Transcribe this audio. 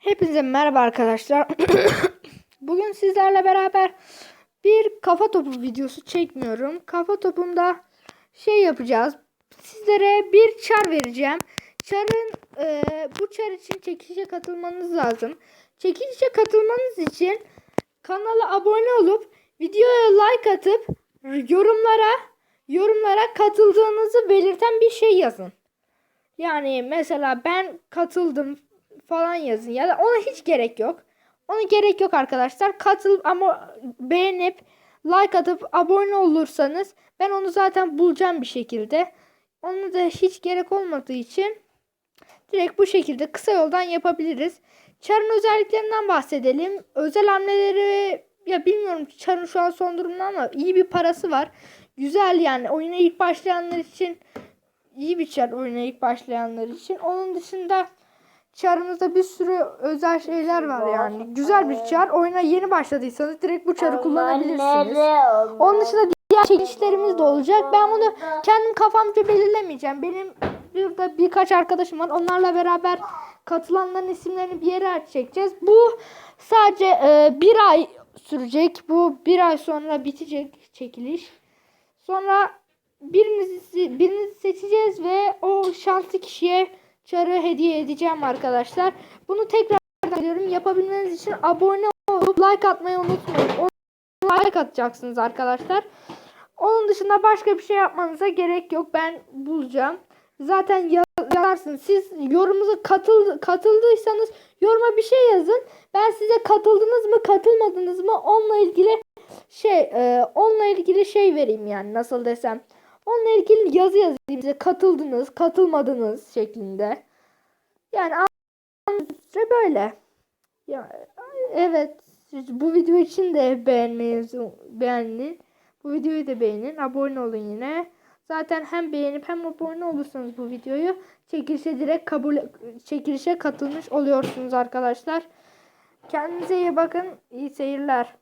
Hepinize merhaba arkadaşlar. Bugün sizlerle beraber bir kafa topu videosu çekmiyorum. Kafa topumda şey yapacağız. Sizlere bir çar vereceğim. Çarın e, bu çar için çekilişe katılmanız lazım. Çekilişe katılmanız için kanala abone olup videoya like atıp yorumlara yorumlara katıldığınızı belirten bir şey yazın. Yani mesela ben katıldım falan yazın ya da ona hiç gerek yok. Ona gerek yok arkadaşlar. Katıl ama beğenip like atıp abone olursanız ben onu zaten bulacağım bir şekilde. Onu da hiç gerek olmadığı için direkt bu şekilde kısa yoldan yapabiliriz. Char'ın özelliklerinden bahsedelim. Özel hamleleri ya bilmiyorum Char'ın şu an son durumunda ama iyi bir parası var. Güzel yani oyuna ilk başlayanlar için iyi bir Char oyuna ilk başlayanlar için. Onun dışında Char'ımızda bir sürü özel şeyler var yani. Güzel bir Char. Oyuna yeni başladıysanız direkt bu Char'ı kullanabilirsiniz. Onun dışında diğer çekişlerimiz de olacak. Ben bunu kendim kafamca belirlemeyeceğim. Benim burada birkaç arkadaşım var. Onlarla beraber katılanların isimlerini bir yere çekeceğiz. Bu sadece e, bir ay sürecek. Bu bir ay sonra bitecek çekiliş. Sonra birinizi, birinizi seçeceğiz ve o şanslı kişiye çarı hediye edeceğim arkadaşlar. Bunu tekrar ediyorum. Yapabilmeniz için abone olup like atmayı unutmayın. O like atacaksınız arkadaşlar. Onun dışında başka bir şey yapmanıza gerek yok. Ben bulacağım. Zaten ya- yazarsınız. Siz yorumunuza katıl, katıldıysanız yoruma bir şey yazın. Ben size katıldınız mı katılmadınız mı onunla ilgili şey e, onunla ilgili şey vereyim yani nasıl desem. Onunla ilgili yazı yazayım size katıldınız katılmadınız şeklinde. Yani anlayınca böyle. Ya, evet bu video için de beğenmeyi beğenin. Bu videoyu da beğenin. Abone olun yine. Zaten hem beğenip hem abone olursanız bu videoyu çekilişe direkt kabul çekilişe katılmış oluyorsunuz arkadaşlar. Kendinize iyi bakın. İyi seyirler.